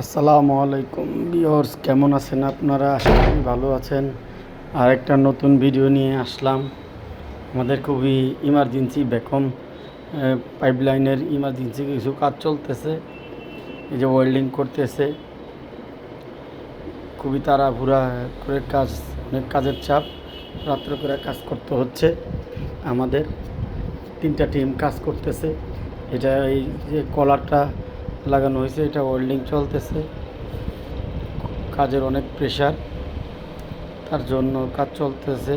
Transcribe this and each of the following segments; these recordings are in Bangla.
আসসালামু আলাইকুম বিয়র্স কেমন আছেন আপনারা? আশা করি ভালো আছেন। আর একটা নতুন ভিডিও নিয়ে আসলাম। আমাদের খুবই ইমার্জেন্সি বেকম পাইপলাইনের ইমার্জেন্সি কিছু কাজ চলতেছে। এই যে ওয়েল্ডিং করতেছে। খুবই তাড়াহুড়া করে কাজ, অনেক কাজের চাপ। রাত্রে করে কাজ করতে হচ্ছে আমাদের। তিনটা টিম কাজ করতেছে। এটা এই যে কলারটা লাগানো হয়েছে, এটা ওয়েল্ডিং চলতেছে। কাজের অনেক প্রেশার তার জন্য কাজ চলতেছে।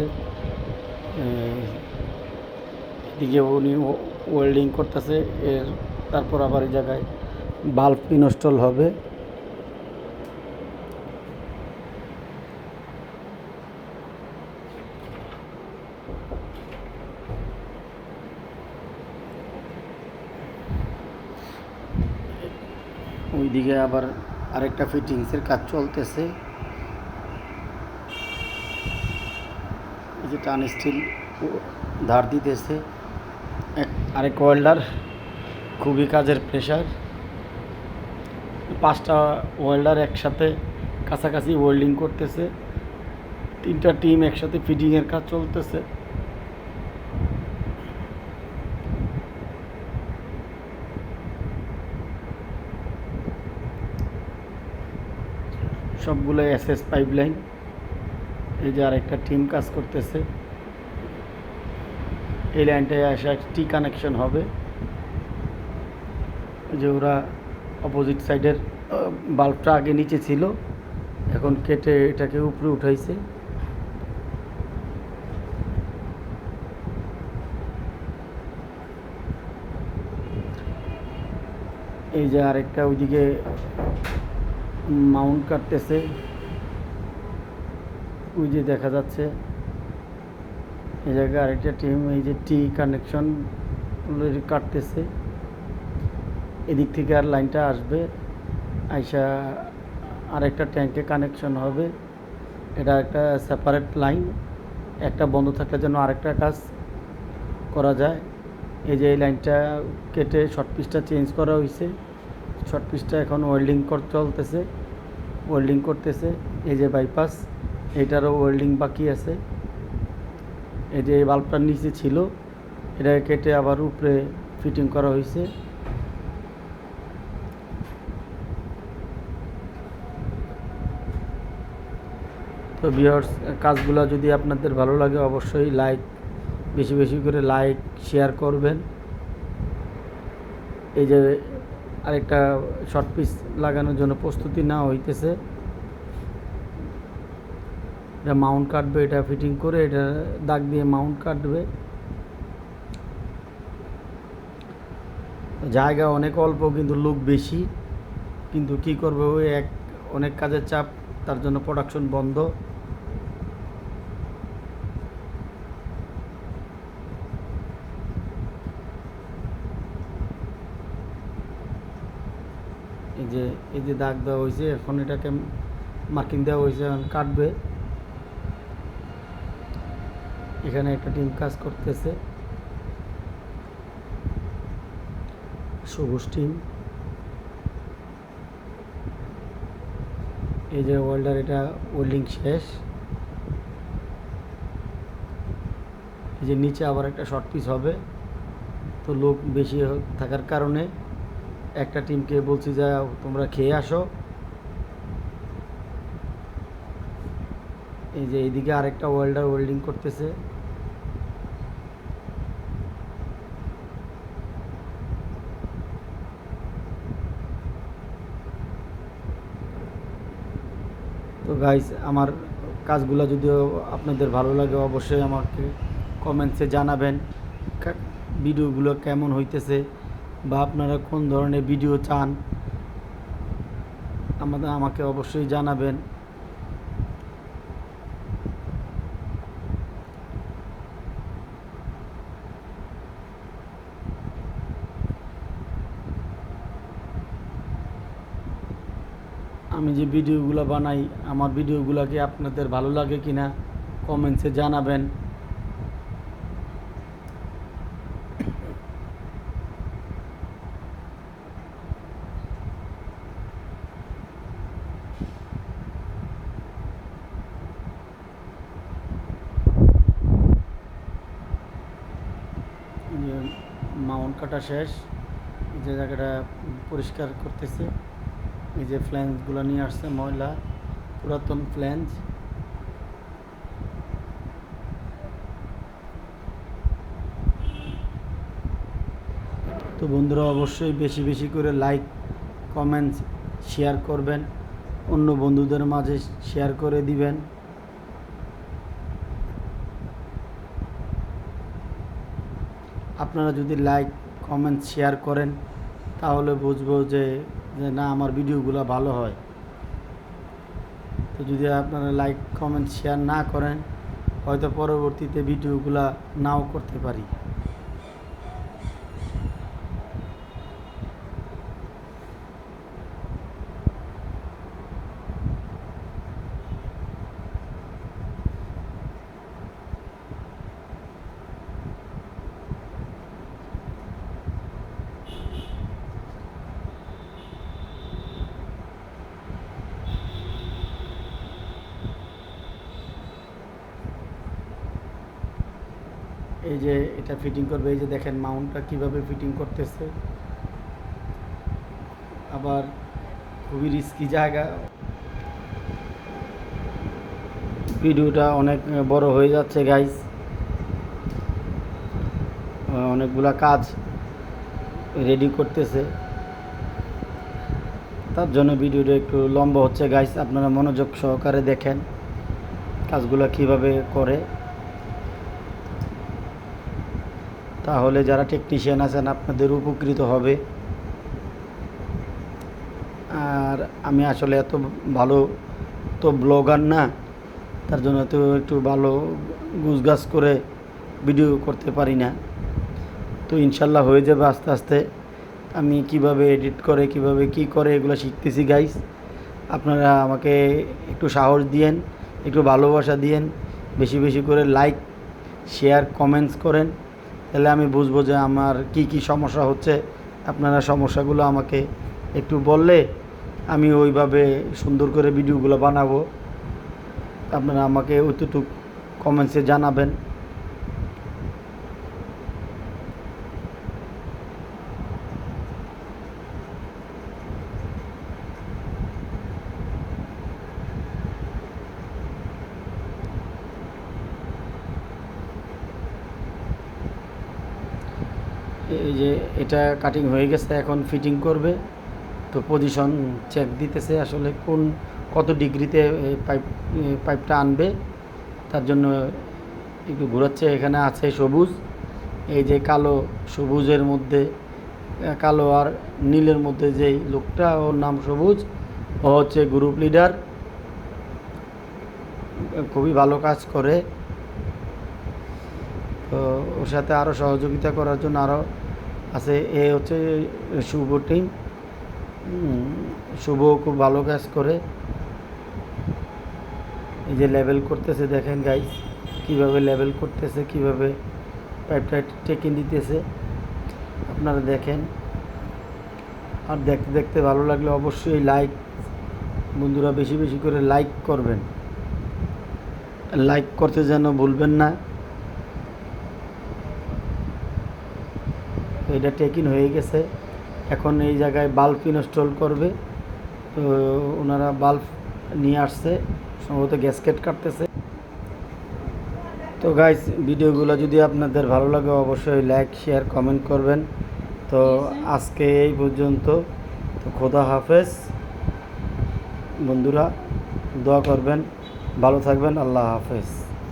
এদিকে উনি ওয়েল্ডিং করতেছে, এর, তারপর আবার এই জায়গায় বাল্ব ইনস্টল হবে। ওইদিকে আবার আরেকটা ফিটিংসের কাজ চলতেছে। এই যে টান স্টিল ধার দিতেছে। এক, আরেক ওয়েল্ডার খুবই কাজের প্রেশার পাঁচটা ওয়েল্ডার একসাথে কাছাকাছি ওয়েল্ডিং করতেছে। তিনটা টিম একসাথে ফিটিংয়ের কাজ চলতেছে। সবগুলো এস এস পাইপলাইন এই যে আরেকটা টিম কাজ করতেছে। এই লাইনটায় আসা টি কানেকশন হবে। যে ওরা অপোজিট সাইডের বাল্বটা আগে নিচে ছিল। এখন কেটে এটাকে উপরে উঠাইছে। এই যে আরেকটা ওইদিকে মাউন্ট কাটতেছে। ওই যে দেখা যাচ্ছে। এই জায়গায় আরেকটা টিম এই যে টি কানেকশন কাটতেছে। এদিক থেকে আর লাইনটা আসবে। আইসা আরেকটা ট্যাঙ্কে কানেকশন হবে। এটা একটা সেপারেট লাইন একটা বন্ধ থাকলে যেন আরেকটা কাজ করা যায়। এই যে এই লাইনটা কেটে শর্ট পিসটা চেঞ্জ করা হয়েছে শর্ট পিসটা এখন ওয়েল্ডিং চলতেছে ওয়েল্ডিং করতেছে, এই যে বাইপাস এটারও ওয়েল্ডিং বাকি আছে। এই যে বাল্বটার নিচে ছিল, এটা কেটে আবার উপরে ফিটিং করা হয়েছে। তো বিয়ার্স কাজগুলো যদি আপনাদের ভালো লাগে, অবশ্যই লাইক বেশি বেশি করে লাইক শেয়ার করবেন। এই যে আরেকটা শর্ট পিস লাগানোর জন্য প্রস্তুতি না হইতেছে। এটা মাউন্ট কাটবে, এটা ফিটিং করে, এটা দাগ দিয়ে মাউন্ট কাটবে। জায়গা অনেক অল্প, কিন্তু লোক বেশি। কিন্তু কি করবে ওই এক, অনেক কাজের চাপ, তার জন্য প্রোডাকশন বন্ধ। যে এই যে দাগ দেওয়া হয়েছে, এখন এটাকে মার্কিং দেওয়া হয়েছে, এখন কাটবে। এখানে একটা টিম কাজ করতেছে। সবুজ টিম এই যে ওয়েল্ডার এটা ওয়েল্ডিং শেষ। এই যে নিচে আবার একটা শর্ট পিস হবে। তো লোক বেশি থাকার কারণে একটা টিমকে বলছি যে, তোমরা খেয়ে আসো। এই যে এইদিকে আরেকটা ওয়েল্ডার ওয়েল্ডিং করতেছে। তো গাইস আমার কাজগুলো যদিও আপনাদের ভালো লাগে, অবশ্যই আমাকে কমেন্টসে জানাবেন। ভিডিওগুলো কেমন হইতেছে? বা আপনারা কোন ধরনের ভিডিও চান, আমাদের, আমাকে অবশ্যই জানাবেন। আমি যে ভিডিওগুলো বানাই, আমার ভিডিওগুলোকে আপনাদের ভালো লাগে কিনা, কমেন্টসে জানাবেন। কাটা শেষ। যে জায়গাটা পরিষ্কার করতেছে। এই যে ফ্ল্যান্সগুলো নিয়ে আসছে ময়লা, পুরাতন ফ্ল্যান্স তো বন্ধুরা, অবশ্যই বেশি বেশি করে লাইক কমেন্টস শেয়ার করবেন। অন্য বন্ধুদের মাঝে শেয়ার করে দিবেন। আপনারা যদি লাইক কমেন্ট শেয়ার করেন, তাহলে বুঝব যে না, আমার ভিডিওগুলো ভালো হয়। তো যদি আপনারা লাইক কমেন্ট শেয়ার না করেন, হয়তো পরবর্তীতে ভিডিওগুলো নাও করতে পারি। এই যে এটা ফিটিং করবে, এই যে দেখেন মাউন্টটা কীভাবে ফিটিং করতেছে। আবার খুবই রিস্কি জায়গা। ভিডিওটা অনেক বড় হয়ে যাচ্ছে গাইস অনেকগুলা কাজ রেডি করতেছে। তার জন্য ভিডিওটা একটু লম্বা হচ্ছে গাইস আপনারা মনোযোগ সহকারে দেখেন কাজগুলো কীভাবে করে। তাহলে যারা টেকনিশিয়ান আছেন আপনাদের উপকৃত হবে। আর আমি আসলে এত ভালো তো ব্লগার না, তার জন্য তো একটু ভালো গুছগাছ করে ভিডিও করতে পারি না। তো ইনশাল্লাহ হয়ে যাবে আস্তে আস্তে। আমি কীভাবে এডিট করে, কীভাবে কি করে এগুলো শিখতেছি গাইস আপনারা আমাকে একটু সাহস দিয়েন, একটু ভালোবাসা দিয়েন, বেশি বেশি করে লাইক শেয়ার কমেন্টস করেন। তাহলে আমি বুঝব যে আমার কি কি সমস্যা হচ্ছে। আপনারা সমস্যাগুলো আমাকে একটু বললে আমি ওইভাবে সুন্দর করে ভিডিওগুলো বানাবো। আপনারা আমাকে অতটুক কমেন্টসে জানাবেন। এই যে এটা কাটিং হয়ে গেছে, এখন ফিটিং করবে। তো পজিশন চেক দিতেছে আসলে কোন, কত ডিগ্রিতে পাইপ পাইপটা আনবে। তার জন্য একটু ঘোরাচ্ছে, এখানে আছে সবুজ। এই যে কালো সবুজের মধ্যে কালো আর নীলের মধ্যে যেই লোকটা, ওর নাম সবুজ। ও হচ্ছে গ্রুপ লিডার খুবই ভালো কাজ করে। তো ওর সাথে আরও সহযোগিতা করার জন্য আরও আছে, এ হচ্ছে শুভ টিম শুভ খুব ভালো কাজ করে। এই যে লেভেল করতেছে, দেখেন গাইস কীভাবে লেভেল করতেছে, কীভাবে পাইপটা টেকে দিতেছে, আপনারা দেখেন। আর দেখতে দেখতে ভালো লাগলে অবশ্যই লাইক বন্ধুরা বেশি বেশি করে লাইক করবেন। লাইক করতে যেন ভুলবেন না। এটা টেকিন হয়ে গেছে। এখন এই জায়গায় বাল্ব ইনস্টল করবে। তো ওনারা বাল্ব নিয়ে আসছে। সম্ভবত গ্যাসকেট কাটতেছে। তো গাইস ভিডিওগুলো যদি আপনাদের ভালো লাগে, অবশ্যই লাইক শেয়ার কমেন্ট করবেন। তো আজকে এই পর্যন্ত। তো খোদা হাফেজ। বন্ধুরা, দোয়া করবেন। ভালো থাকবেন। আল্লাহ হাফেজ।